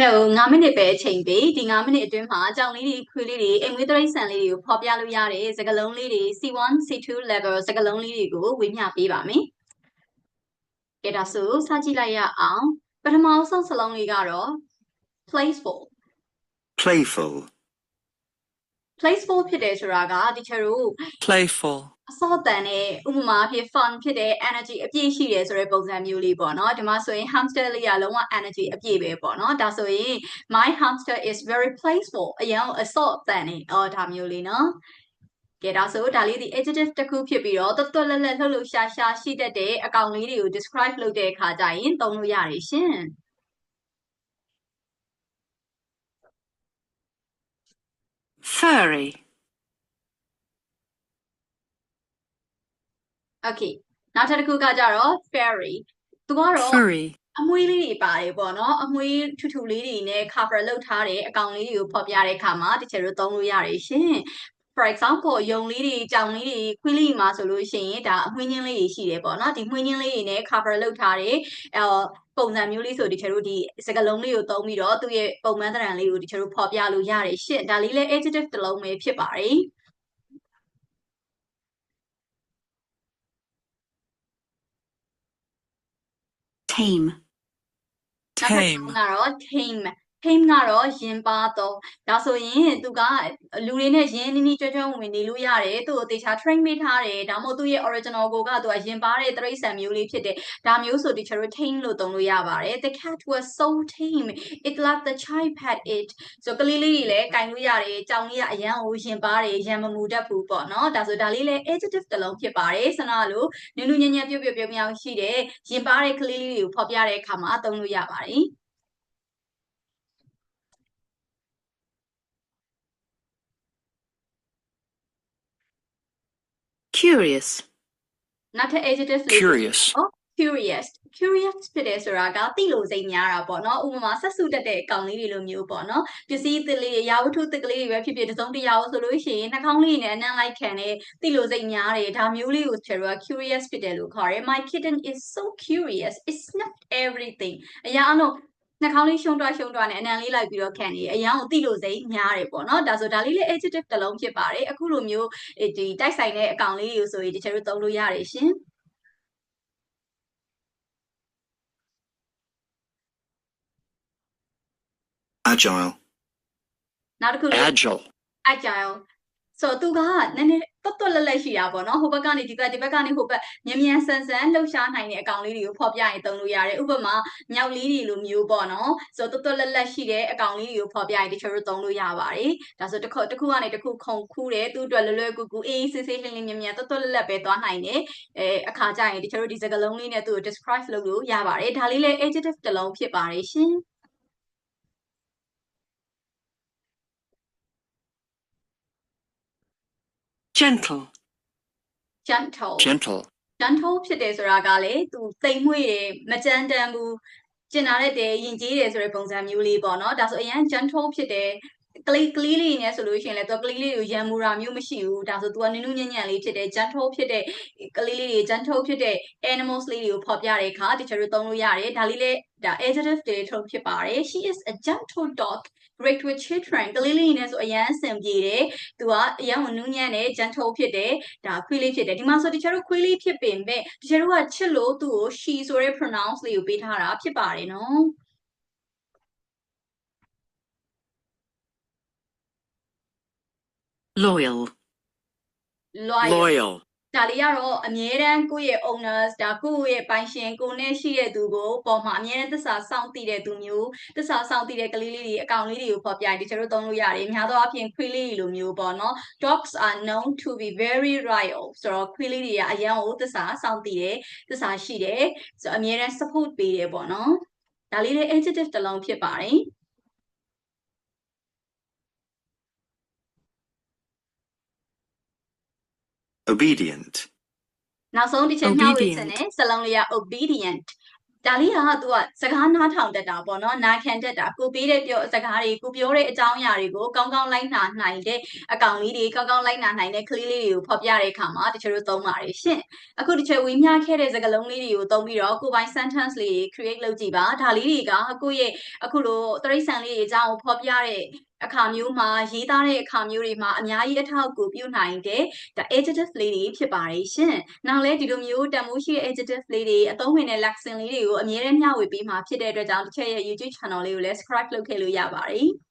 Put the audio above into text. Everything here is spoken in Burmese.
တော့9မိနစ်ပဲအချိန်ပေးဒီ9မိနစ်အတွင်းမှာကြောင်လေးတွေခွေးလေးတွေအိမ်မွေးတိရစ္ဆာန်လေးတွေကိုဖော်ပြလို့ရတဲ့စကားလုံးလေးတွေ C1 C2 level စကားလုံးလေးတွေကိုဝေမျှပေးပါမယ်။ကဲဒါဆိုစကြည့်လိုက်ရအောင်ပထမဆုံးစလုံးလေးကတော့ playful playful, playful ဖြစ်တယ်ဆိုတာကတချို့တို့ playful, အစောတန်နဲ့ဥပမာအဖြစ် fun ဖြစ်တဲ့ energy အပြည့်ရှိတယ်ဆိုတဲ့ပုံစံမျိုးလေးပေါ့နော်ဒီမှာဆိုရင် hamster လေးကလုံးဝ energy အပြည့်ပဲပေါ့နော်ဒါဆိုရင် my hamster is very playful အရင်အစောတန်နေအော်ဒါမျိုးလေးနော်ကဲဒါဆိုဒါလေးဒီ adjective တစ်ခုဖြစ်ပြီးတော့တွတ်တွတ်လက်လက်လှုပ်လှုပ်ရှားရှားရှိတတ်တဲ့အကောင်လေးတွေကို describe လုပ်တဲ့အခါကျရင်သုံးလို့ရတယ်ရှင် furry, okay နောက်ထပ်တစ်ခုကကြတော့ fairy သူကတော့ furry, အမွှေးလေးတွေပါတယ်ပေါ့နော်အမွှေးထူထူလေးတွေနဲ့ cover လုပ်ထားတဲ့အကောင်လေးတွေကိုဖော်ပြတဲ့အခါမှာတချို့တို့သုံးလို့ရတယ်ရှင် for example ယုံလေးတွေကြောင်လေးတွေခွေးလေးတွေမှာဆိုလို့ရှိရင်ဒါအမွှေးချင်းလေးတွေရှိတယ်ပေါ့နော်ဒီမွှေးချင်းလေးတွေနဲ့ cover လုပ်ထားတဲ့အဲပုံစံမျိုးလေးဆိုတချို့တို့ဒီစကားလုံးလေးကိုသုံးပြီးတော့သူ့ရဲ့ပုံမှန်သဏ္ဍာန်လေးကိုတချို့တို့ဖော်ပြလို့ရတယ်ရှင့်ဒါလေးလည်း adjective တစ်လုံးပဲဖြစ်ပါတယ် tame, နောက်တစ် tame, ခုကတော့ tame tame ကတော့ရင်ပါတော့ဒါဆိုရင်သူကလူတွေနဲ့ရင်းနှီးနှီးကြွကြွဝင်ဝင်နေလို့ရတယ်သူ့ကိုတေချာ train ပေးထားတယ်ဒါမှမဟုတ်သူ့ရဲ့ original ကိုကသူကရင်ပါတဲ့တိရစ္ဆာန်မျိုးလေးဖြစ်တယ်ဒါမျိုးဆိုဒီချာတို့ tame လို့သုံးလို့ရပါတယ် the cat was so tame it like the child had it ဆိုကလေးလေးတွေလည်းကင်လို့ရတယ်ကြောင်လေးကအရန်ကိုရင်ပါတယ်ရံမမူတတ်ဘူးပေါ့နော်ဒါဆိုဒါလေးလည်း adjective တစ်လုံးဖြစ်ပါတယ်ဆနာလို့နူးနူးညံ့ညံ့ပြုတ်ပြုတ်ပြုံးပြောင်းရှိတဲ့ရင်ပါတဲ့ကလေးလေးတွေကိုဖော်ပြတဲ့အခါမှာသုံးလို့ရပါတယ် curious, နောက်ထပ် adjective လေး curious, နော် curious curious ဖြစ်တယ်ဆိုတာကသိလို့စိတ်များတာပေါ့နော်ဥပမာဆက်စုတတ်တဲ့အကောင်လေးတွေလိုမျိုးပေါ့နော်ပစ္စည်းအသစ်လေးတွေရာဝတ္ထုသစ်ကလေးတွေပဲဖြစ်ဖြစ်တစ်စုံတစ်ရာကိုဆိုလို့ရှိရင်နှာခေါင်းလေးနဲ့အနံ့လိုက်ခံနေသိလို့စိတ်များတယ်ဒါမျိုးလေးကိုကျွန်တော်က curious ဖြစ်တယ်လို့ခေါ်တယ် my kitten is so curious it sniffed everything အရာအလုံး နှာခေါင်းလေးရှုံးတွရှုံးတွနဲ့အနံလေးလိုက်ပြီးတော့ခံနေအရာကိုသိလို့စိတ်များတယ်ပေါ့နော်ဒါဆိုဒါလေးလည်း adjective တစ်လုံးဖြစ်ပါတယ်အခုလိုမျိုးဒီတိုက်ဆိုင်တဲ့အကောင်လေးတွေကိုဆိုရင်ဒီကျွန်တော်တို့သုံးလို့ရတယ်ရှင် agile, နောက်တစ်ခုလေး agile, agile ဆိုတော့သူကနည်းနည်းတွတ်တွတ်လက်လက်ရှိတာပေါ့နော်ဟိုဘက်ကနေဒီဘက်ဒီဘက်ကနေဟိုဘက်မြန်မြန်ဆန်ဆန်လှုပ်ရှားနိုင်တဲ့အကောင်လေးတွေကိုဖော်ပြရင်သုံးလို့ရတယ်ဥပမာမြောက်လေးတွေလိုမျိုးပေါ့နော်ဆိုတော့တွတ်တွတ်လက်လက်ရှိတဲ့အကောင်လေးတွေကိုဖော်ပြရင်တချို့တို့သုံးလို့ရပါတယ်ဒါဆိုတစ်ခုတစ်ခုကနေတစ်ခုခုံခူးတယ်သူ့အတွက်လွယ်လွယ်ကူကူအေးအေးဆေးဆေးလင်းလင်းမြန်မြန်တွတ်တွတ်လက်လက်ပဲသွားနိုင်တယ်အဲအခါကျရင်တချို့တို့ဒီစကားလုံးလေးနဲ့သူ့ကို describe လုပ်လို့ရပါတယ်ဒါလေးလည်း adjective တစ်လုံးဖြစ်ပါတယ်ရှင် gentle, gentle gentle, gentle ဖြစ်တယ်ဆိုတာကလေသူတိမ်မွေ့တယ်မကြမ်းတမ်းဘူးကျင်လာတဲ့တယ်ယဉ်ကျေးတယ်ဆိုတဲ့ပုံစံမျိုးလေးပေါ့နော်ဒါဆိုအရင် gentle ဖြစ်တယ် ကလေးကလေးလေးနဲ့ဆိုလို့ရှိရင်လည်းသူကကလေးလေးကိုရံမူတာမျိုးမရှိဘူးဒါဆိုသူကနုနုညံ့ညံ့လေးဖြစ်တယ် gentle ဖြစ်တဲ့ကလေးလေးတွေ gentle ဖြစ်တဲ့ animals လေးတွေကိုဖော်ပြတဲ့အခါတချို့တို့သုံးလို့ရတယ်ဒါလေးလည်းဒါ adjective တွေထုတ်ဖြစ်ပါတယ် she is a gentle dog great with children ကလေးလေးနဲ့ဆိုအရန်အဆင်ပြေတယ်သူကအရန်ကိုနူးညံ့တယ် gentle ဖြစ်တယ်ဒါခွေးလေးဖြစ်တယ်ဒီမှာဆိုတချို့တို့ခွေးလေးဖြစ်ပင်မဲ့တချို့တို့ကချစ်လို့သူ့ကို she ဆိုတဲ့ pronounce လေးကိုပေးထားတာဖြစ်ပါတယ်နော် loyal, loyal loyal, ဒါလေးကတော့အမြဲတမ်းကိုယ့်ရဲ့ owners ဒါကိုယ့်ရဲ့ပိုင်ရှင်ကိုယ်နဲ့ရှိတဲ့သူကိုပေါ်မှာအမြဲတမ်းသစ္စာစောင့်တည်တဲ့သူမျိုးသစ္စာစောင့်တည်တဲ့ကလေးလေးတွေအကောင်လေးတွေကိုဖော်ပြရင်ဒီကျတို့သုံးလို့ရတယ်များသောအားဖြင့်ခွေးလေးတွေလိုမျိုးပေါ့နော် dogs are known to be very loyal ဆိုတော့ခွေးလေးတွေကအရန်ကိုသစ္စာစောင့်တည်တယ်သစ္စာရှိတယ်ဆိုတော့အမြဲတမ်း support ပေးတယ်ပေါ့နော်ဒါလေးလည်း adjective တစ်လုံးဖြစ်ပါတယ် obedient, နောက်ဆုံးတစ်ချက်မျှဝေချင် Obedient တဲ့စလုံးလေးက obedient ဒါလေးကသူကစကားနားထောင်တတ်တာပေါ့နော်နာခံတတ်တာကိုပေးတဲ့ပြောစကားတွေကိုပြောတဲ့အကြောင်းအရာတွေကိုကောင်းကောင်းလိုက်နာနိုင်တဲ့အကောင်လေးတွေကောင်းကောင်းလိုက်နာနိုင်တဲ့ကလေးလေးတွေကိုဖော်ပြတဲ့အခါမှာတချို့တို့သုံးပါတယ်ရှင်အခုတချို့ဝေမျှခဲ့တဲ့စကားလုံးလေးတွေကိုသုံးပြီးတော့ကိုယ်ပိုင် sentence လေးတွေ create လုပ်ကြည့်ပါဒါလေးတွေကကိုယ့်ရဲ့အခုလိုတရိတ်ဆန်လေးတွေအကြောင်းကိုဖော်ပြတဲ့အခါမျိုးမှာရေးသားတဲ့အခါမျိုးတွေမှာအများကြီးအထောက်အကူပြုနိုင်တဲ့ဒါ adjective လေးတွေဖြစ်ပါတယ်ရှင်။နောက်လဲဒီလိုမျိုးတန်ဖိုးရှိတဲ့ adjective လေးတွေအသုံးဝင်တဲ့ lesson လေးတွေကိုအမြဲတမ်းမျှဝေပေးမှာဖြစ်တဲ့အတွက်ကြောင့်တစ်ချက်ရဲ့ YouTube channel လေးကိုလည်း subscribe လုပ်ခဲ့လို့ရပါတယ်။